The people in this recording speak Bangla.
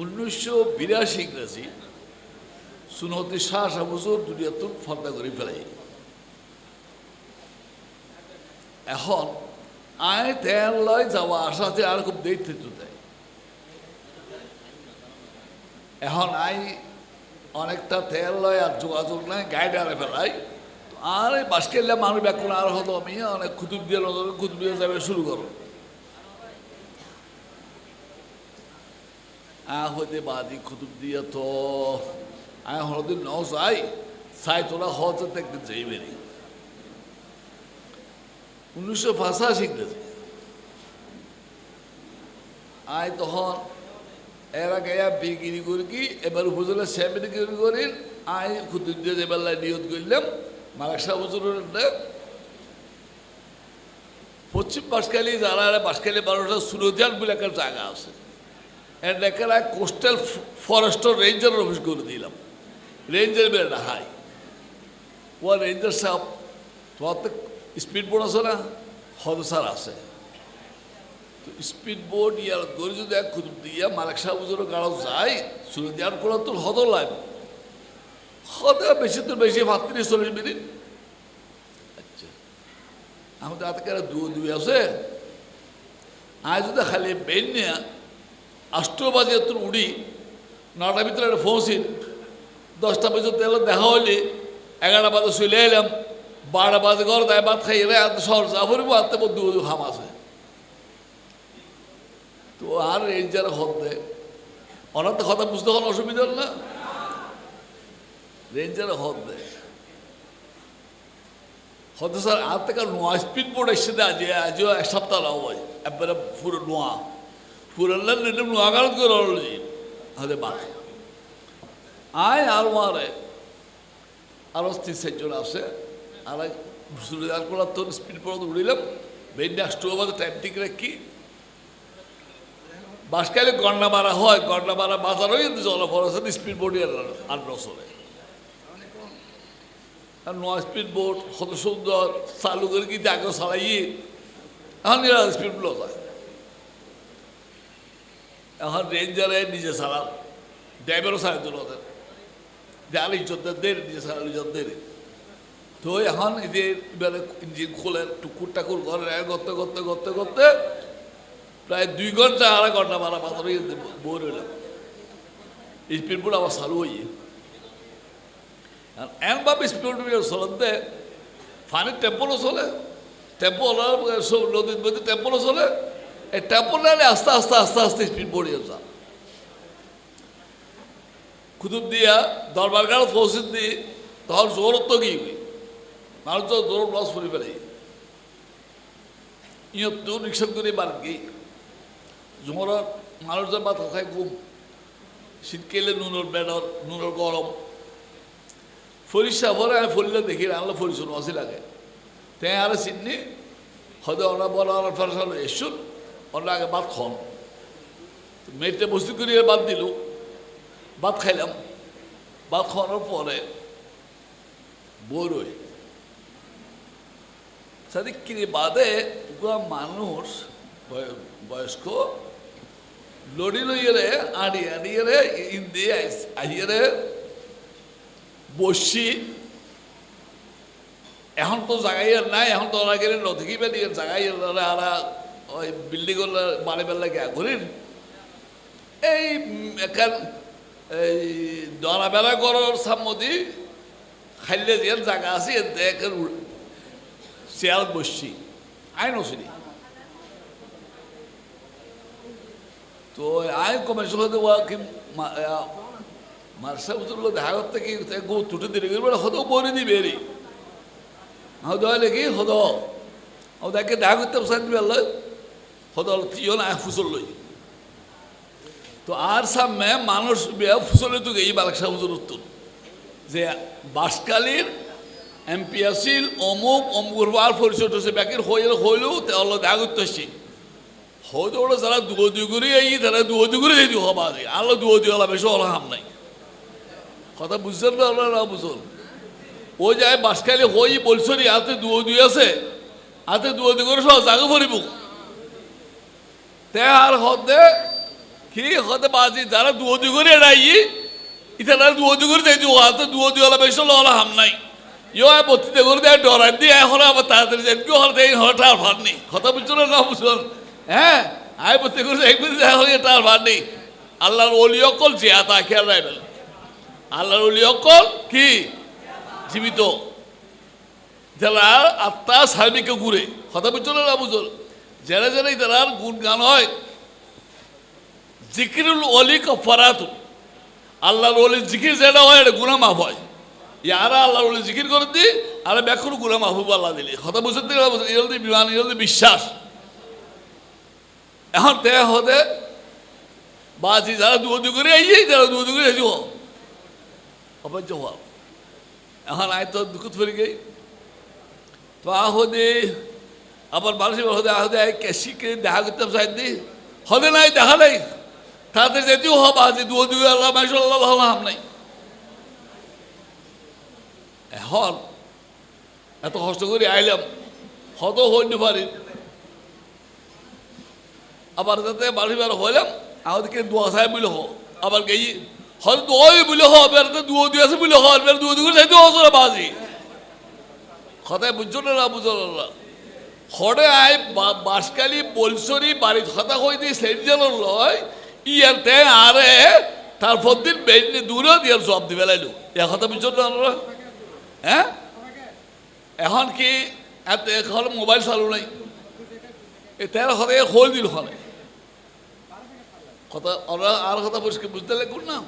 উনিশশো বিরাশি ইংরেজি সুনতি শাহ শাহ বছর দুনিয়াতুন ফর্দা করে ফেলাই। এখন আয় তেল লয় যাওয়া আসাতে আর খুব দেখতে তো দেয়। এখন আই অনেকটা তেল লয় আর যোগাযোগ নাই, গাইড আরে ফেলাই। আর এই বাস খেললে মানুষ ব্যাকুণ আর হতো আমি, অনেক কুতুব দিয়ে কুতুব দিয়ে যাবে শুরু করো। আ হইতে বাদি কুতুব দিয়ে তো। আয় হরদিন ন চাই চাই তোরা হতে দেখতে যাইবে নি। উনিশশো আয় তখন এরা গায়া বিক্রি করি কি, এবার উপজেলা সে বিক্রি করি আয় কুতুব দিয়ে এবার নিয়ত করলাম মারাকসা পশ্চিম বাসকালি যারা বাসকালি বারোটা সুরজান বলে একটা জায়গা আছে। এর লেখারা কোস্টাল ফরেস্টর রেঞ্জার অফিস করে দিলাম রেঞ্জার বেড়া হাই ও রেঞ্জার সাহেব তোমার তো স্পিড বোর্ড আছে না হদসার আছে তো স্পিড বোর্ড ইয়ার গড়ি যদি এক কুতুব দিয়া মালিক সাহেব হুজুরের গাড়ো যায় সুরজান করে তোর হদ লাগবে হদে বেশি তো বেশি ভাত্রিশ চল্লিশ মিনিট আচ্ছা আমাদের হাতে কেন দু দুই আছে আজ যদি খালি বেন নিয়ে বাজে তোর উড়ি, নটার ভিতরে একটা পৌঁছিন দশটা পর্যন্ত এলো দেখা হইলে, এগারোটা বাজে শুলে এলাম, বারোটা বাজে ঘর দেয় ভাত খাই, এলে এত শহর ভরিব আনতে দু দু হাম আছে। তো আর এই যারা হদ দেয় ওনার তো কথা বুঝতে কোনো অসুবিধা হল না? রেঞ্জারে হদ দেয় হয়তো স্যার, আর থেকে নোয়া স্পিড বোর্ড এসছে আজ, আজও এক সপ্তাহ লাভ হয়, একবারে পুরো নোয়া। কারণ করে অলরেডি হতে পারে আয় আর মারে আরও তিন চারজন আছে আর সুরিদার করার তোর স্পিড বোর্ড উড়িলাম বেন নেক্সট বাজে টাইম ঠিক রাখি বাসকালে গন্ডা মারা হয় গন্ডা মারা বাজার হয়ে জলফর আছে স্পিড বোর্ডে নয় স্পিড বোট কত সুন্দর চালু করে কি আগে চালাই এখন স্পিড বোট যায় এখন রেঞ্জারে নিজে চালাম ড্রাইভারও দিল ওদের যার ইজ্জতদের দের নিজে চালাল ইজ্জতদের তো এখন যে এবারে ইঞ্জিন খোলেন টুকুর টাকুর ঘরে করতে করতে করতে করতে প্রায় দুই ঘণ্টা, আড়াই ঘণ্টা মারা মাথা বোর হইলাম স্পিড বোট আবার চালু হইয়ে। এমনভাবে স্পিড চলতে ফানির টেম্পলও চলে, টেম্পো সব নদীর মধ্যে টেম্পলও চলে এই টেম্পল নালে আস্তে আস্তে আস্তে আস্তে স্পিড বড়িয়ে যা কুতুব দিয়া দরবার গাড় পৌঁছে দি, তখন জোর তো কি মানুষ তো জোর লস করে ফেলে। ইয়ত তো রিক্সা করে বার কি জোমরত মানুষজন মাথা খায় ঘুম শীতকালে নুনের বেড়র নুনের গরম। ফরিসা ভরে আমি ফরিলে দেখি, আনলো ফরিসুন অসি লাগে। তে আর চিনি হয়তো ওরা বড় ফেরসাল এসুন। ওরা আগে ভাত খন মেয়েটা বসতি করিয়ে বাদ দিল। ভাত খাইলাম। ভাত খাওয়ানোর পরে বড়ই সাদিকিরি বাদে মানুষ বয়স্ক লড়ি লইয়ে আড়ি আড়িয়ে রে, ইন্দি আইয়ে রে বসছি এখন তো জাগাই নাই, এখন তো ওরা গেলে নথিকি বেরিয়ে জাগাই আর ওই বিল্ডিং বাড়ি বেলা গিয়া ঘুরিন এই এখান, এই দরা বেলা গড়র সামদি খাইলে যে জায়গা আছে এখান চেয়ার বসছি। আইন নছিনি তো আইন কমেছে হতে কি মার্সা বুঝলো দেখা করতে কি গো তুটে দিলে গেলে হতো বলে দিবে রে হদ হলে কি? হদ দেখে দেখা করতে বেলা হদ তিও না, ফুসল লই। তো আর সামনে মানুষ ফুসলে তো গেই বালাকসা হুজুর উত্তর। যে বাসকালীর এমপি আসিল, অমুক অমুক আর পরিচয় হচ্ছে ব্যাকের হইলে হইলেও দেখা করতে আসছি হয়তো ওরা যারা দুয়ো দুই করে এই তারা দুয়ো দুই করে যেতে হবা আল্লাহ দুয়ো দুই হলা বেশি হলা হাম নাই। কথা বুঝছেন না আপনারা, না বুঝুন? ও যায় বাসখালি হই বলছো নি, হাতে দুয়ো দুই আছে, হাতে দুয়ো দুই করে সব জাগো ভরিব। তে আর হদে কি হতে বাজি, যারা দুয়দি করে এড়াই ইতারা দুয়দি করে যাই দুয়া তো দুয়দি হলা বেশ হলা হাম নাই। ইয়ো বত্রিতে করে দেয়, ডরাই দিয়ে এখন আবার তাড়াতাড়ি যাই কেউ হলে এই হঠাৎ আর ভার নেই। কথা বুঝছ না বুঝুন হ্যাঁ আয় বত্রি করে যাই করে দেয় এটা আর ভার নেই। আল্লাহর অলি অকল যে আতা খেয়াল রাখবেন আল্লাহর অলি অকল কি? জীবিত। যারা আত্মা সার্বিকে ঘুরে। কথা বুঝছ না বুঝুন যারা যারা তারা গুণ গান হয়। জিকিরুল অলি কফারাতু। আল্লাহর অলি জিকির যেটা হয়, এটা গুণা মাফ হয়। ইয়ারা আল্লাহর অলি জিকির করে দি, আর ব্যাকুর গুণা মাফ হব আল্লাহ দিলে। কথা বুঝতে দিলে ইহলদি বিমান ইহলদি বিশ্বাস। এখন তে হতে বাজি যারা দুদি করে এই যারা দুদি করে এই অপর্য হওয়া এখন আয় তো দুঃখ ফিরে গেই। তো আহদে আবার মানুষের হদে আহদে কেসিকে দেখা করতাম সাইদি হদে নাই, দেখা নাই। তাদের যেতেও হব আজি দু দুই আল্লাহ হাম নাই। এখন এত কষ্ট করে আইলাম হত হইতে পারি আবার যাতে বাড়ি বার হইলাম আমাদেরকে দোয়া সাহেব বলে হ। আবার গেই হয়তো দোয়াই বলে হ বের দুয়ো দুই আছে বলে হ বের দুয়ো দুই করে যাইতে হসরা বাজি। কথায় বুঝছ না না বুঝো না। হরে আয় বা- বাঁশকালি বলসরি বাড়ি কথা কই দিয়ে সেই জল লয়, ইয়াতে আরে তারপর দিন বেঞ্চে দূরে দিয়ে সব দিবে লাইলো। এ কথা বুঝছ না? হ্যাঁ? এখন কি এত এখন মোবাইল চালু নাই? এ তেরো কথা হল। দিল ওখানে কথা আর কথা বুঝতে লাগবে না?